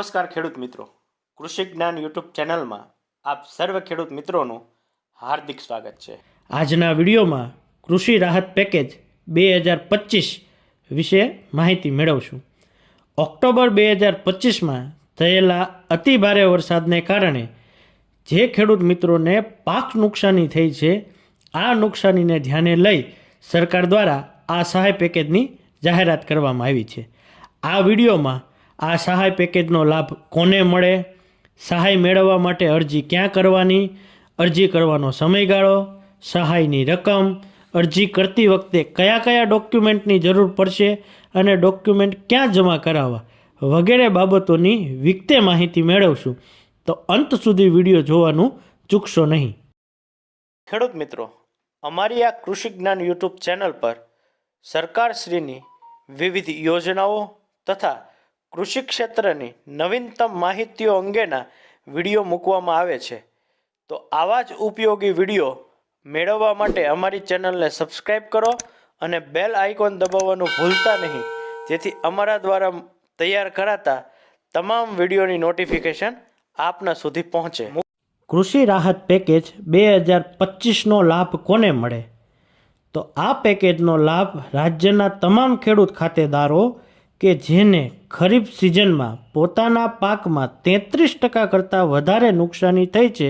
નમસ્કાર ખેડૂત મિત્રો. કૃષિ જ્ઞાન યુટ્યુબ ચેનલમાં આપ સર્વ ખેડૂત મિત્રોનું હાર્દિક સ્વાગત છે. આજના વિડીયોમાં કૃષિ રાહત પેકેજ બે હજાર પચીસ વિશે માહિતી મેળવશું. ઓક્ટોબર બે હજાર પચીસમાં થયેલા અતિ ભારે વરસાદને કારણે જે ખેડૂત મિત્રોને પાક નુકસાની થઈ છે, આ નુકસાનીને ધ્યાને લઈ સરકાર દ્વારા આ સહાય પેકેજની જાહેરાત કરવામાં આવી છે. આ વિડીયોમાં આ સહાય પેકેજનો લાભ કોને મળે? સહાય મેળવવા માટે અરજી ક્યાં કરવાની? અરજી કરવાનો સમયગાળો, સહાયની રકમ, અરજી કરતી વખતે કયા કયા ડોક્યુમેન્ટની જરૂર પડશે અને ડોક્યુમેન્ટ ક્યાં જમા કરાવવા? વગેરે બાબતોની વિગતે માહિતી મેળવશું. તો અંત સુધી વીડિયો જોવાનું ચૂકશો નહીં. ખેડૂત મિત્રો, અમારી આ કૃષિ જ્ઞાન યુટ્યુબ ચેનલ પર સરકારશ્રીની વિવિધ યોજનાઓ તથા કૃષિ ક્ષેત્રની નવીનતમ માહિતીઓ અંગેના વીડિયો મૂકવામાં આવે છે. તો આવા જ ઉપયોગી વીડિયો મેળવવા માટે અમારી ચેનલને સબસ્ક્રાઈબ કરો અને બેલ આઇકોન દબાવવાનું ભૂલતા નહીં. જેથી અમારા દ્વારા તૈયાર કરાતા તમામ વિડીયોની નોટિફિકેશન આપના સુધી પહોંચે. કૃષિ રાહત પેકેજ બે હજાર પચીસનો લાભ કોને મળે? તો આ પેકેજનો લાભ રાજ્યના તમામ ખેડૂત ખાતેદારો કે જેને ખરીફ સિઝનમાં પોતાના પાકમાં તેત્રીસ ટકા કરતાં વધારે નુકસાની થઈ છે,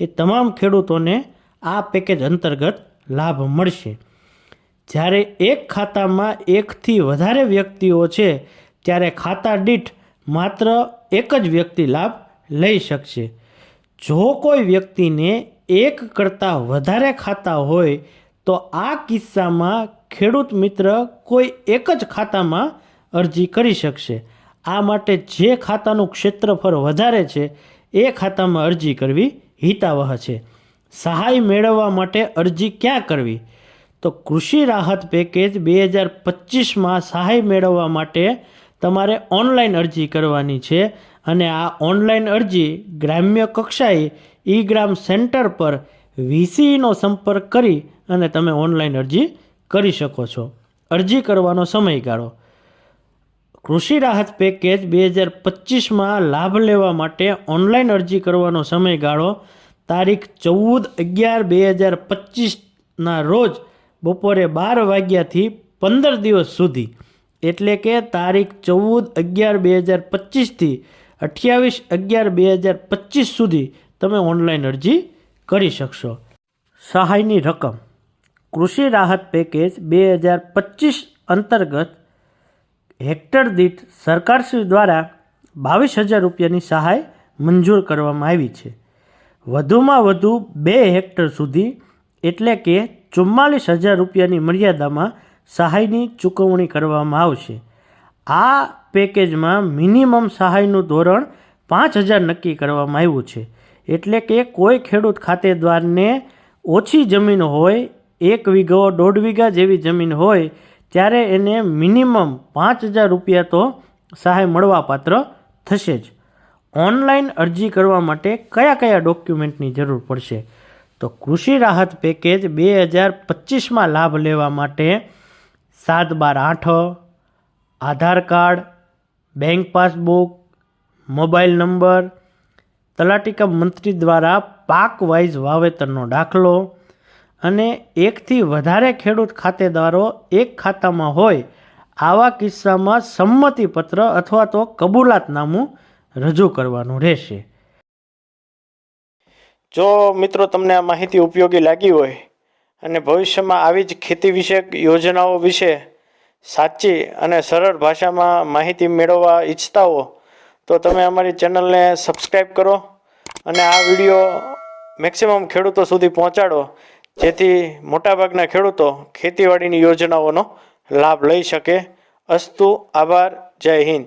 એ તમામ ખેડૂતોને આ પેકેજ અંતર્ગત લાભ મળશે. જ્યારે એક ખાતામાં એકથી વધારે વ્યક્તિઓ છે, ત્યારે ખાતા દીઠ માત્ર એક જ વ્યક્તિ લાભ લઈ શકશે. જો કોઈ વ્યક્તિને એક કરતાં વધારે ખાતા હોય, તો આ કિસ્સામાં ખેડૂત મિત્ર કોઈ એક જ ખાતામાં અરજી કરી શકશે. આ માટે જે ખાતાનું ક્ષેત્રફળ વધારે છે, એ ખાતામાં અરજી કરવી હિતાવહ છે. સહાય મેળવવા માટે અરજી ક્યાં કરવી? તો કૃષિ રાહત પેકેજ બે હજાર પચીસમાં સહાય મેળવવા માટે તમારે ઓનલાઈન અરજી કરવાની છે અને આ ઓનલાઈન અરજી ગ્રામ્ય કક્ષાએ ઈ ગ્રામ સેન્ટર પર વીસીનો સંપર્ક કરી અને તમે ઓનલાઈન અરજી કરી શકો છો. અરજી કરવાનો સમયગાળો. કૃષિ રાહત પેકેજ બે હજાર પચીસમાં લાભ લેવા માટે ઓનલાઈન અરજી કરવાનો સમયગાળો તારીખ ચૌદ અગિયાર બે હજાર પચીસના રોજ બપોરે બાર વાગ્યાથી પંદર દિવસ સુધી. એટલે કે તારીખ ચૌદ અગિયાર બે હજાર પચીસથી અઠ્યાવીસ અગિયાર બે હજાર પચીસ સુધી તમે ઓનલાઈન અરજી કરી શકશો. સહાયની રકમ. કૃષિ રાહત પેકેજ બે હજાર પચીસ અંતર્ગત હેક્ટર દીઠ સરકારશ્રી દ્વારા બાવીસ હજાર રૂપિયાની સહાય મંજૂર કરવામાં આવી છે. વધુમાં વધુ બે હેક્ટર સુધી, એટલે કે ચુમ્માલીસ હજાર રૂપિયાની મર્યાદામાં સહાયની ચૂકવણી કરવામાં આવશે. આ પેકેજમાં મિનિમમ સહાયનું ધોરણ પાંચ હજાર નક્કી કરવામાં આવ્યું છે. એટલે કે કોઈ ખેડૂત ખાતેદારને ઓછી જમીન હોય, એક વીઘો, દોઢ વીઘા જેવી જમીન હોય ત્યારે એને મિનિમમ પાંચ હજાર રૂપિયા તો સહાય મળવાપાત્ર થશે જ. ઓનલાઈન અરજી કરવા માટે કયા કયા ડોક્યુમેન્ટની જરૂર પડશે? તો કૃષિ રાહત પેકેજ બે હજાર પચીસમાં લાભ લેવા માટે સાત બાર આઠ, Aadhaar card, bank passbook, mobile number તલાટીકા મંત્રી દ્વારા પાક વાઇઝ વાવેતરનો દાખલો અને એકથી વધારે ખેડૂત ખાતેદારો એક ખાતામાં હોય, આવા કિસ્સામાં સંમતિપત્ર અથવા તો કબૂલાતનામું રજૂ કરવાનું રહેશે. જો મિત્રો તમને આ માહિતી ઉપયોગી લાગી હોય અને ભવિષ્યમાં આવી જ ખેતી વિષયક યોજનાઓ વિશે સાચી અને સરળ ભાષામાં માહિતી મેળવવા ઈચ્છતા હો, તો તમે અમારી ચેનલને સબસ્ક્રાઈબ કરો અને આ વીડિયો મેક્સિમમ ખેડૂતો સુધી પહોંચાડો. જેથી મોટાભાગના ખેડૂતો ખેતીવાડીની યોજનાઓનો લાભ લઈ શકે. અસ્તુ આભાર જય હિન્દ.